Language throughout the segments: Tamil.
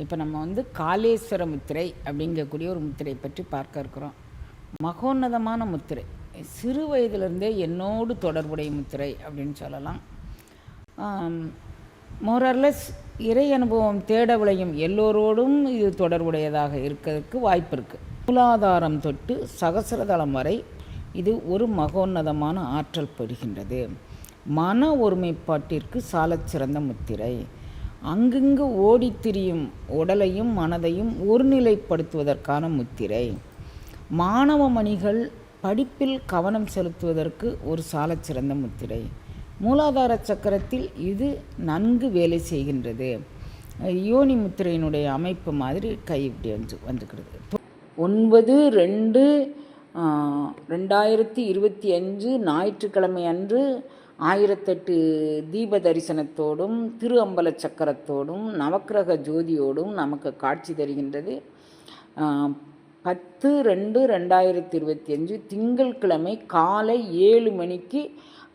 இப்போ நம்ம வந்து காளேஸ்வர முத்திரை அப்படிங்கக்கூடிய ஒரு முத்திரை பற்றி பார்க்க இருக்கிறோம். மகோன்னதமான முத்திரை. சிறு வயதிலிருந்தே என்னோடு தொடர்புடைய முத்திரை அப்படின்னு சொல்லலாம். மோரர்லெஸ் இறை அனுபவம் தேட விளையும் எல்லோரோடும் இது தொடர்புடையதாக இருக்கிறதுக்கு வாய்ப்பு இருக்குது மூலாதாரம் தொட்டு சகசரதளம் வரை இது ஒரு மகோன்னதமான ஆற்றல் பெறுகின்றது. மன ஒருமைப்பாட்டிற்கு சாலச்சிறந்த முத்திரை. அங்கங்கு ஓடித் திரியும் உடலையும் மனதையும் ஒருநிலைப்படுத்துவதற்கான முத்திரை. மாணவ மணிகள் படிப்பில் கவனம் செலுத்துவதற்கு ஒரு சாலச்சிறந்த முத்திரை. மூலாதார சக்கரத்தில் இது நன்கு வேலை செய்கின்றது. யோனி முத்திரையினுடைய அமைப்பு மாதிரி கை இப்படி வந்து வந்துக்கிறது ஒன்பது ரெண்டு ரெண்டாயிரத்தி இருபத்தி அஞ்சு ஞாயிற்றுக்கிழமை அன்று ஆயிரத்தெட்டு தீப தரிசனத்தோடும் திரு அம்பல சக்கரத்தோடும் நவக்கிரக ஜோதியோடும் நமக்கு காட்சி தருகின்றது. பத்து ரெண்டு ரெண்டாயிரத்தி இருபத்தி அஞ்சு திங்கட்கிழமை காலை ஏழு மணிக்கு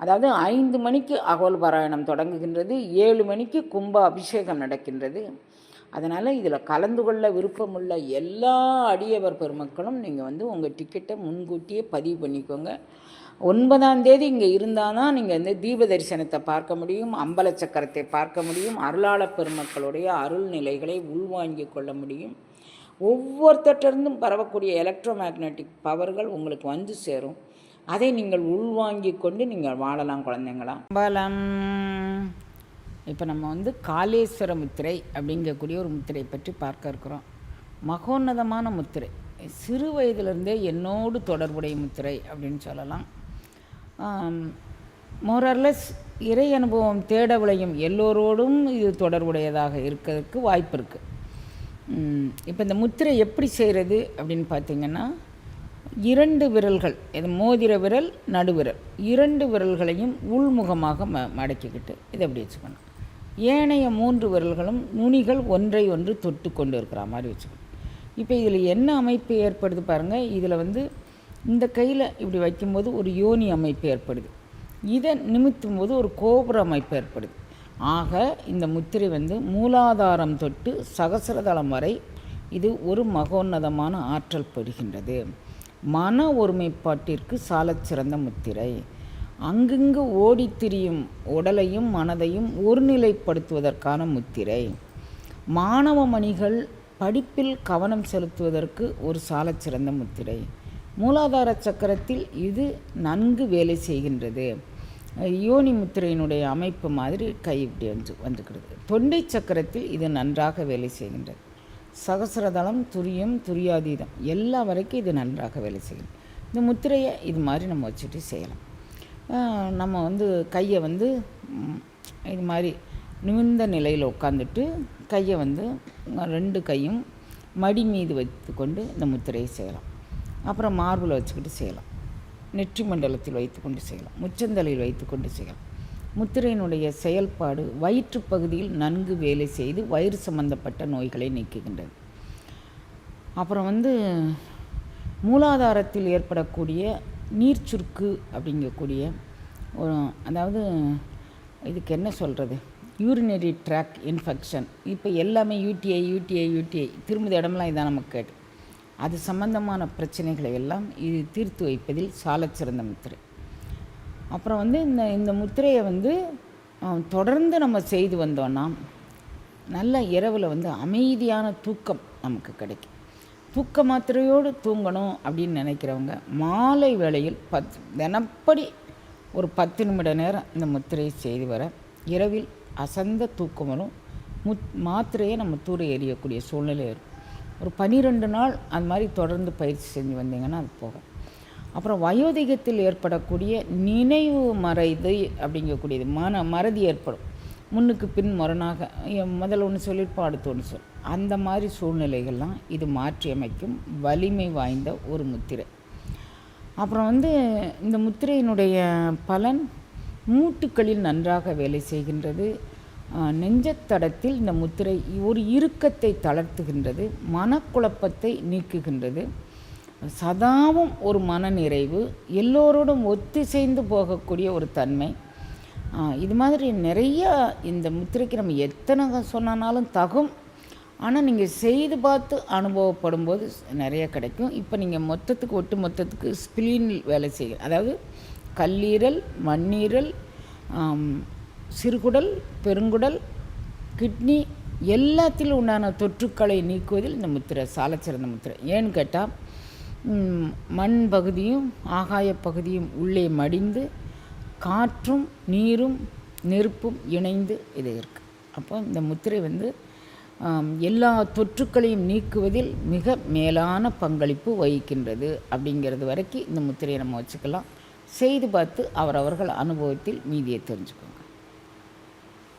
அதாவது ஐந்து மணிக்கு அகோல் பாராயணம் தொடங்குகின்றது. ஏழு மணிக்கு கும்ப அபிஷேகம் நடக்கின்றது. அதனால் இதில் கலந்து கொள்ள விருப்பமுள்ள எல்லா அடியவர் பெருமக்களும் நீங்கள் வந்து உங்கள் டிக்கெட்டை முன்கூட்டியே பதிவு பண்ணிக்கோங்க. ஒன்பதாம் தேதி இங்கே இருந்தால் தான் நீங்கள் வந்து தீப தரிசனத்தை பார்க்க முடியும் அம்பல சக்கரத்தை பார்க்க முடியும் அருளாள பெருமக்களுடைய அருள் நிலைகளை உள்வாங்கி கொள்ள முடியும். ஒவ்வொருத்தட்டிருந்தும் பரவக்கூடிய எலக்ட்ரோ மேக்னட்டிக் பவர்கள் உங்களுக்கு வந்து சேரும். அதை நீங்கள் உள்வாங்கி கொண்டு நீங்கள் வாழலாம் குழந்தைங்களா? பலம் இப்போ நம்ம வந்து காளேஸ்வர முத்திரை அப்படிங்கக்கூடிய ஒரு முத்திரை பற்றி பார்க்க இருக்கிறோம். மகோன்னதமான முத்திரை. சிறு வயதிலிருந்தே என்னோடு தொடர்புடைய முத்திரை அப்படின்னு சொல்லலாம். மோரர்லெஸ் இறை அனுபவம் தேட விளையும் எல்லோரோடும் இது தொடர்புடையதாக இருக்கிறதுக்கு வாய்ப்பு இருக்குது இப்போ இந்த முத்திரை எப்படி செய்கிறது அப்படின்னு பார்த்தீங்கன்னா இரண்டு விரல்கள் இது மோதிர விரல் நடுவிரல். இரண்டு விரல்களையும் உள்முகமாக ம மடக்கிக்கிட்டு இதை எப்படி வச்சுக்கணும்? ஏனைய மூன்று விரல்களும் நுனிகள் ஒன்றை ஒன்று தொட்டு கொண்டு இருக்கிற மாதிரி வச்சுக்கணும். இப்போ இதில் என்ன அமைப்பு ஏற்படுது பாருங்கள் இதில் வந்து இந்த கையில் இப்படி வைக்கும்போது ஒரு யோனி அமைப்பு ஏற்படுது. இதை நிமித்தும் போது ஒரு கோபுர அமைப்பு ஏற்படுது. ஆக இந்த முத்திரை வந்து மூலாதாரம் தொட்டு சகசரதளம் வரை இது ஒரு மகோன்னதமான ஆற்றல் பெறுகின்றது. மன ஒருமைப்பாட்டிற்கு சாலச்சிறந்த முத்திரை. அங்கங்கு ஓடித் திரியும் உடலையும் மனதையும் ஒருநிலைப்படுத்துவதற்கான முத்திரை. மாணவ மணிகள் படிப்பில் கவனம் செலுத்துவதற்கு ஒரு சாலச்சிறந்த முத்திரை. மூலாதார சக்கரத்தில் இது நன்கு வேலை செய்கின்றது. யோனி முத்திரையினுடைய அமைப்பு மாதிரி கை இப்படி வந்து வந்துக்கிடுது தொண்டை சக்கரத்தில் இது நன்றாக வேலை செய்கின்றது. சகசிரதளம் துரியம் துரியாதீதம் எல்லா வரைக்கும் இது நன்றாக வேலை செய்யும். இந்த முத்திரையை இது மாதிரி நம்ம வச்சுட்டு செய்யலாம். நம்ம வந்து கையை வந்து இது மாதிரி நிமிர்ந்த நிலையில் உட்காந்துட்டு கையை வந்து ரெண்டு கையும் மடி மீது வைத்து கொண்டு இந்த முத்திரையை செய்யலாம். அப்புறம் மார்பில் வச்சுக்கிட்டு செய்யலாம். நெற்றி மண்டலத்தில் வைத்துக்கொண்டு செய்யலாம். முச்சந்தலையில் வைத்துக்கொண்டு செய்யலாம். முத்திரையினுடைய செயல்பாடு வயிற்று பகுதியில் நன்கு வேலை செய்து வயிறு சம்பந்தப்பட்ட நோய்களை நீக்குகின்றது. அப்புறம் வந்து மூலாதாரத்தில் ஏற்படக்கூடிய நீர் சுருக்கு அப்படிங்கக்கூடிய அதாவது இதுக்கு என்ன சொல்கிறது யூரினரி ட்ராக் இன்ஃபெக்ஷன் இப்போ எல்லாமே யூடிஐ யூடிஐ யூடிஐ திரும்புத இடமெல்லாம் இதான் நமக்கு கேட்டு. அது சம்பந்தமான பிரச்சனைகளை எல்லாம் இது தீர்த்து வைப்பதில் சாலச்சிறந்த முத்திரை. அப்புறம் வந்து இந்த இந்த முத்திரையை வந்து தொடர்ந்து நம்ம செய்து வந்தோன்னா நல்ல இரவில் வந்து அமைதியான தூக்கம் நமக்கு கிடைக்கும். தூக்க மாத்திரையோடு தூங்கணும் அப்படின்னு நினைக்கிறவங்க மாலை வேளையில் பத் தினப்படி ஒரு பத்து நிமிட நேரம் இந்த முத்திரையை செய்து வர இரவில் அசந்த தூக்கம் வரும் முத் மாத்திரையை நம்ம தூர எறியக்கூடிய சூழ்நிலை இருக்கும் ஒரு பன்னிரெண்டு நாள் அந்த மாதிரி தொடர்ந்து பயிற்சி செஞ்சு வந்தீங்கன்னா அது போகும். அப்புறம் வயோதிகத்தில் ஏற்படக்கூடிய நினைவு மறைது அப்படிங்கக்கூடியது மன மறதி ஏற்படும். முன்னுக்கு பின் முரணாக முதல்ல ஒன்று சொல்லியிருப்போம் அடுத்து ஒன்று சொல் அந்த மாதிரி சூழ்நிலைகள்லாம் இது மாற்றி அமைக்கும் வலிமை வாய்ந்த ஒரு முத்திரை. அப்புறம் வந்து இந்த முத்திரையினுடைய பலன் மூட்டுக்களில் நன்றாக வேலை செய்கின்றது. நெஞ்சத்தடத்தில் இந்த முத்திரை ஒரு இறுக்கத்தை தளர்த்துகின்றது மனக்குழப்பத்தை நீக்குகின்றது. சதாவும் ஒரு மன நிறைவு எல்லோரோடும் ஒத்திசைந்து போகக்கூடிய ஒரு தன்மை. இது மாதிரி நிறைய இந்த முத்திரைக்கு நம்ம எத்தனை சொன்னாலும் தகும். ஆனால் நீங்கள் செய்து பார்த்து அனுபவப்படும் போது நிறைய கிடைக்கும். இப்போ நீங்கள் மொத்தத்துக்கு ஒட்டு மொத்தத்துக்கு ஸ்பிளீன் வேலை செய்ய அதாவது கல்லீரல் மண்ணீரல் சிறுகுடல் பெருங்குடல் கிட்னி எல்லாத்திலும் உண்டான தொற்றுக்களை நீக்குவதில் இந்த முத்திரை சாலச்சிறந்த முத்திரை. ஏன்னு கேட்டால் மண் பகுதியும் ஆகாய பகுதியும் உள்ளே மடிந்து காற்றும் நீரும் நெருப்பும் இணைந்து இது இருக்குது அப்போ இந்த முத்திரை வந்து எல்லா தொற்றுக்களையும் நீக்குவதில் மிக மேலான பங்களிப்பு வகிக்கின்றது அப்படிங்கிறது வரைக்கும் இந்த முத்திரையை நம்ம வச்சுக்கலாம். செய்து பார்த்து அவரவர்கள் அனுபவத்தில் மீதியை தெரிஞ்சுக்கணும்.